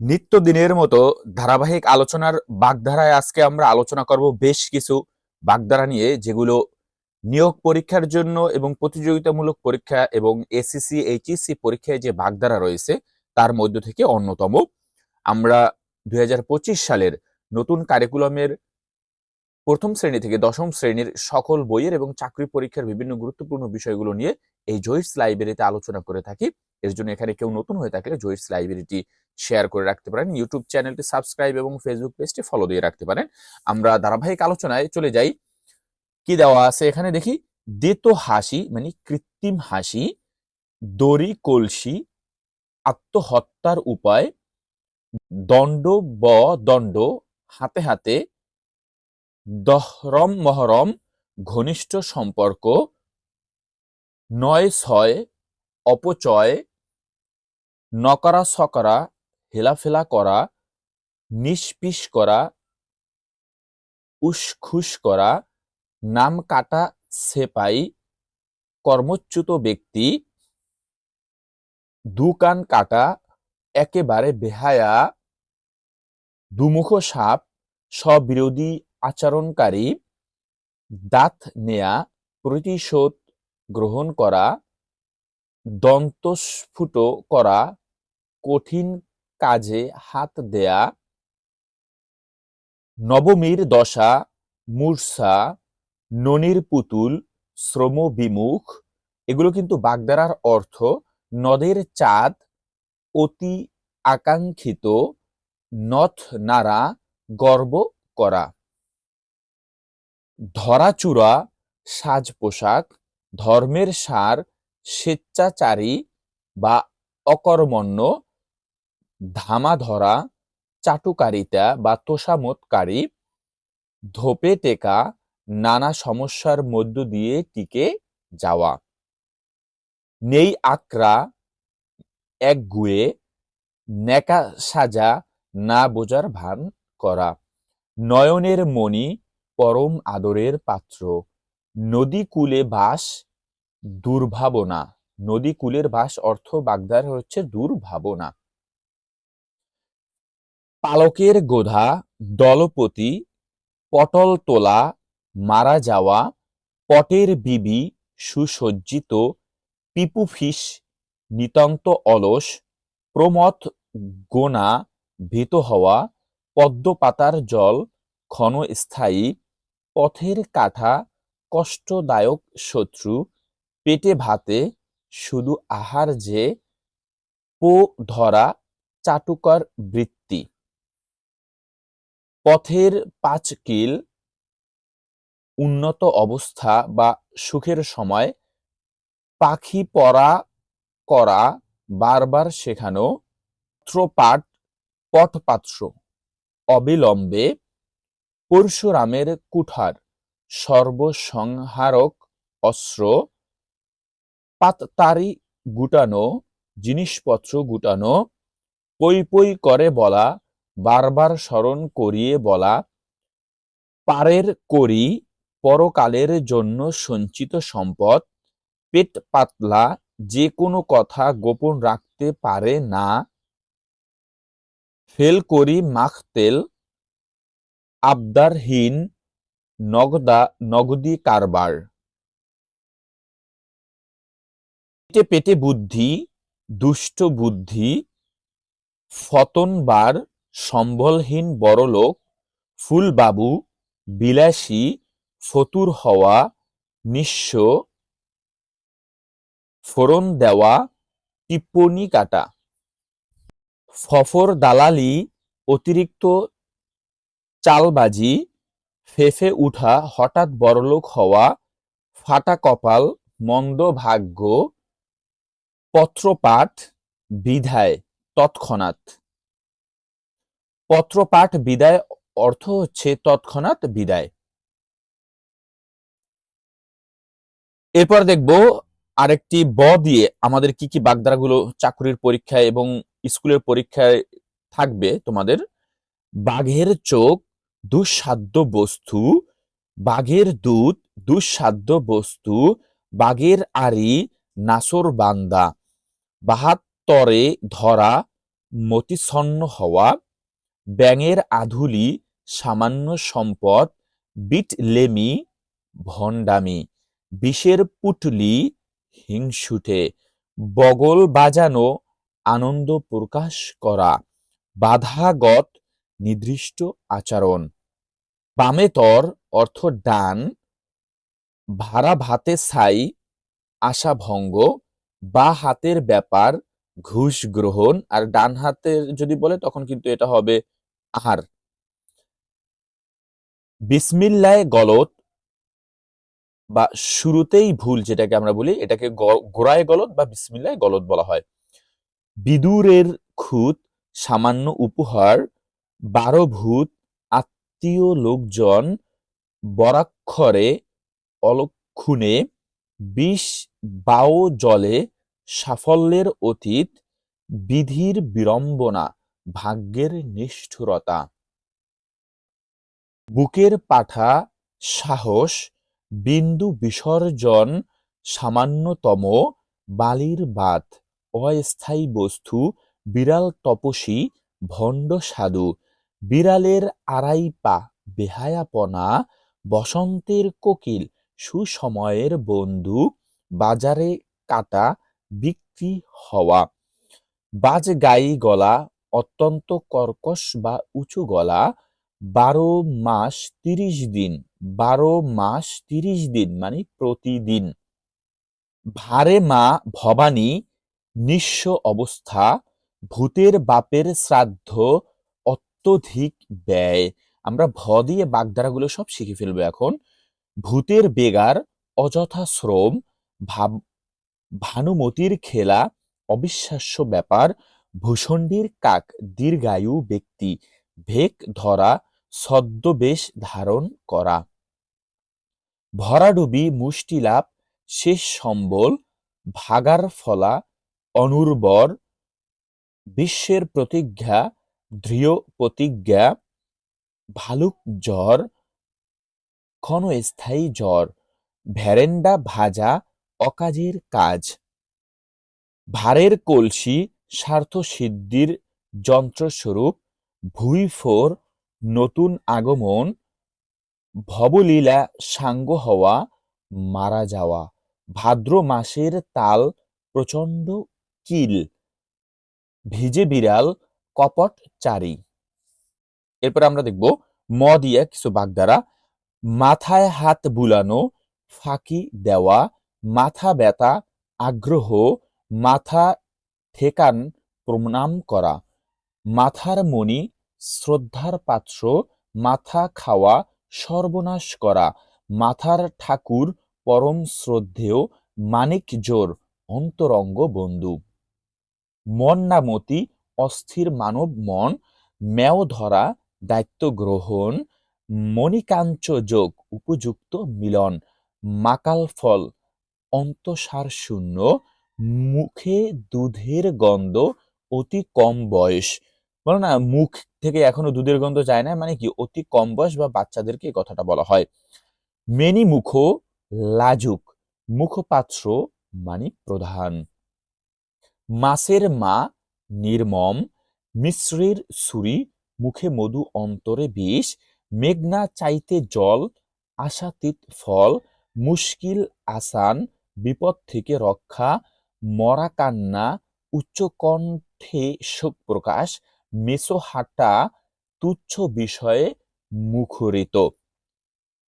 নিত্যদিনের মতো ধারাবাহিক আলোচনার বাগধারায় আজকে আমরা আলোচনা করব বেশ কিছু বাগধারা নিয়ে, যেগুলো নিয়োগ পরীক্ষার জন্য এবং প্রতিযোগিতামূলক পরীক্ষা এবং এসএসসি, এইচএসসি পরীক্ষায় যে বাগধারা রয়েছে, তার মধ্য থেকে অন্যতম। আমরা দুই হাজার পঁচিশ সালের নতুন কারিকুলামের প্রথম শ্রেণি থেকে দশম শ্রেণির সকল বইয়ের এবং চাকরি পরীক্ষার বিভিন্ন গুরুত্বপূর্ণ বিষয়গুলো নিয়ে এই জয়িস লাইব্রেরিতে আলোচনা করে থাকি। এর জন্য এখানে কেউ নতুন হয়ে থাকলে জয়িস লাইব্রেরিটি শেয়ার করে রাখতে পারেন। ইউটিউব চ্যানেলটি সাবস্ক্রাইব এবং ফেসবুক পেজটি ফলো দিয়ে রাখতে পারেন। আমরা ধারাবাহিক আলোচনায় চলে যাই। কি দেওয়া আছে এখানে দেখি? দেতো হাসি মানে কৃত্রিম হাসি, দড়ি কলসি, আত্মহত্যার উপায়, দণ্ড ব, দণ্ড, হাতে হাতে, দহরম মহরম, ঘনিষ্ঠ সম্পর্ক, নয় ছয়, অপচয় নকরা সকরা, হেলাফেলা করা, নিষ্পিস করা, উসখুস করা, নাম কাটা সেপাই, কর্মচ্যুত ব্যক্তি, দুকান কাটা, একেবারে বেহায়া, দুমুখ সাপ, স্ববিরোধী আচরণকারী, দাঁত নেয়া, প্রতিশোধ গ্রহণ করা দন্তস্ফুট করা কঠিন কাজে হাত দেয়া, নবমীর দশা, মূর্ছা, ননির পুতুল শ্রম বিমুখ এগুলো কিন্তু বাগদারার অর্থ নদের চাঁদ, অতি আকাঙ্ক্ষিত, নথ নারা গর্ব করা। ধরাচূড়া সাজ পোশাক ধর্মের সার স্বেচ্ছাচারী বা অকর্মণ্য ধামা ধরা চাটুকারিতা বা তোষামতকারী ধোপে টেকা নানা সমস্যার মধ্য দিয়ে টিকে যাওয়া। নেই আকরা, এক গুয়ে নেকা সাজা না বোঝার ভান করা। নয়নের মণি পরম আদরের পাত্র। নদী কূলে বাস দুর্ভাবনা। নদী কূলের বাস অর্থ বাগদার হচ্ছে দুর্ভাবনা। পালকের গোধা, দলপতি, পটল তোলা, মারা যাওয়া, পটের বিবি, সুসজ্জিত পিপুফিস নিতান্ত অলস, প্রমথ গোনা, ভীত হওয়া পদ্মপাতার জল ক্ষণস্থায়ী পথের কাঠা কষ্টদায়ক শত্রু পেটে ভাতে শুধু আহার যে পো ধরা চাটুকর বৃত্তি। পথের পাঁচ কিল উন্নত অবস্থা বা সুখের সময় পাখি পরা করা বারবার শেখানো পাত্রপাঠ পটপাত্র অবিলম্বে পরশুরামের কুঠার সর্বসংহারক অস্ত্র পাততারি গুটানো, জিনিসপত্র গুটানো, পই পই করে বলা, বারবার স্মরণ করিয়ে বলা, পারের করি, পরকালের জন্য সঞ্চিত সম্পদ, পেট পাতলা, যে কোনো কথা গোপন রাখতে পারে না, ফেল করি মাখ তেল, আবদারহীন, নগদা, নগদি কারবার। পেটে পেটে বুদ্ধি, দুষ্ট বুদ্ধি, ফতনবার, সম্বলহীন বড়লোক, ফুলবাবু, বিলাসী, ফতুর হওয়া, নিঃস্ব, ফোড়ন দেওয়া, টিপ্পনি কাটা। ফফর দালালি, অতিরিক্ত চালবাজি, ফেফে উঠা হঠাৎ বড়লোক হওয়া, ফাটা কপাল, মন্দ ভাগ্য পত্রপাঠ বিধায় তৎক্ষণাৎ। পত্রপাঠ বিদায় অর্থ হচ্ছে তৎক্ষণাৎ বিদায়। এরপর দেখব আরেকটি ব দিয়ে আমাদের কি কি বাগধারাগুলো চাকরির পরীক্ষায় এবং স্কুলের পরীক্ষায় থাকবে তোমাদের। বাঘের চোখ দুঃসাধ্য বস্তু, বাঘের দুধ দুঃসাধ্য বস্তু, বাঘের আড়ি নাসর বান্দা। বাহাত্তরে ধরা মতিছন্ন হওয়া, ব্যাঙের আধুলি, সামান্য সম্পদ বিট লেমি ভণ্ডামি, বিষের পুটলি, হিংসুটে, বগল বাজানো, আনন্দ প্রকাশ করা, বাধাগত, নির্দিষ্ট আচরণ। বামেতর অর্থ ডান ভাড়া ভাতে ছাই, আশাভঙ্গ বা হাতের ব্যাপার, ঘুষ গ্রহণ আর ডান হাতের যদি বলে, তখন কিন্তু এটা হবে আহার। বিসমিল্লায় গলত বা শুরুতেই ভুল যেটাকে আমরা বলি, এটাকে গোড়ায় গলত বা বিসমিল্লায় গলত বলা হয়। বিদুরের খুঁত, সামান্য উপহার বারো ভূত আত্মীয় লোকজন, বরাক্ষরে, অলক্ষণে বিষ বাও জলে সাফল্যের অতীত, বিধির বিড়ম্বনা, ভাগ্যের নিষ্ঠুরতা। বুকের পাঠা, সাহস, বিন্দু বিসর্জন, সামান্যতম, বালির বাত, অস্থায়ী বস্তু, বিড়াল তপসী ভণ্ড সাধু, বিড়ালের আড়াই পা বেহায়াপনা, বসন্তের কোকিল সুসময়ের বন্ধু, বাজারে কাটা বিক্রি হওয়া, বাজ গাই গলা, অত্যন্ত কর্কশ বা উঁচু গলা, বারো মাস তিরিশ দিন, বারো মাস তিরিশ দিন মানে প্রতিদিন। ভারে মা ভবানী, নিঃস্ব অবস্থা, ভূতের বাপের শ্রাদ্ধ, অত্যধিক ব্যয়। আমরা ভ দিয়ে বাগধারাগুলো সব শিখে ফেলব এখন। ভূতের বেগার, অযথা শ্রম, ভাব, ভানুমতির খেলা, অবিশ্বাস্য ব্যাপার, ভূষণ্ডির কাক, দীর্ঘায়ু ব্যক্তি, ভেক ধরা, ছদ্মবেশ ধারণ করা। ভরাডুবি মুষ্টিলাভ শেষ সম্বল, ভাগার ফলা, অনুর্বর, বিশ্বের প্রতিজ্ঞা, দৃঢ় প্রতিজ্ঞা, ভালুক জ্বর ক্ষণস্থায়ী জ্বর ভ্যারেন্ডা ভাজা অকাজের কাজ। ভারের কলসি স্বার্থসিদ্ধির যন্ত্রস্বরূপ ভুঁইফোর নতুন আগমন, ভবলীলা সাঙ্গ হওয়া, মারা যাওয়া, ভাদ্র মাসের তাল, প্রচণ্ড কিল, ভিজে বিড়াল কপট চারি এরপর আমরা দেখব ম দিয়ে কিছু বাগধারা মাথায় হাত বুলানো, ফাঁকি দেওয়া, মাথা ব্যথা, আগ্রহ, মাথা ঠেকান, প্রণাম করা, মাথার মণি, শ্রদ্ধার পাত্র, মাথা খাওয়া, সর্বনাশ করা, মাথার ঠাকুর, পরম শ্রদ্ধেয়, মানিক জোর, অন্তরঙ্গ বন্ধু। মন মন্নামতি অস্থির মানব মন মেয় ধরা, দায়িত্ব গ্রহণ মণিকাঞ্চ যোগ উপযুক্ত মিলন। মাকাল ফল, অন্তঃসার শূন্য, মুখে দুধের গন্ধ, অতি কম বয়স। বলো না, মুখ থেকে এখনও দুধের গন্ধ যায় না মানে কি অতি কম বয়স বা বাচ্চাদেরকে কথাটা বলা হয়। মেনি মুখ লাজুক, মুখপাত্র মানে প্রধান। মাসের মা, নির্মম, মিশ্রির সুরি, মুখে মধু অন্তরে বিষ মেঘনা চাইতে জল, আশাতীত ফল, মুশকিল আসান, বিপদ থেকে রক্ষা মরা কান্না উচ্চকণ্ঠে শোক প্রকাশ, মেসোহাটা, তুচ্ছ বিষয়ে মুখরিত।